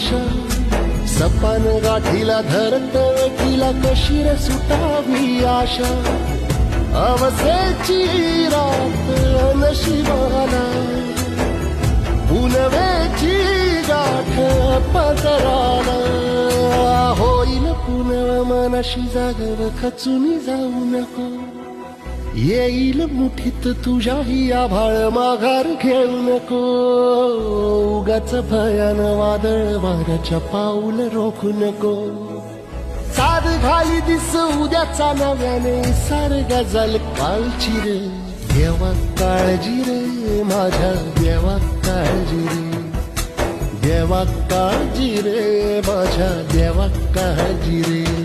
आशा सपान गाठीला धरत वेठीला कशीर सुटावी आशा. अवसेची रात नशिबाला पुनवेची गाठ पदराला. होईल पुनव मनाशी जागव खचून जाऊ नको. येईल मुठीत तुझ्याही आभाळ माघार घेऊ नको. उगाच भयान वादळ वाऱ्याच्या पाऊल रोखू नको. साध घाली दिस उद्याचा नव्याने सार गजल कालची रे. देवा काळजी रे माझ्या देवा काळजी रे. देवा काळजी रे माझ्या देवा काळजी रे.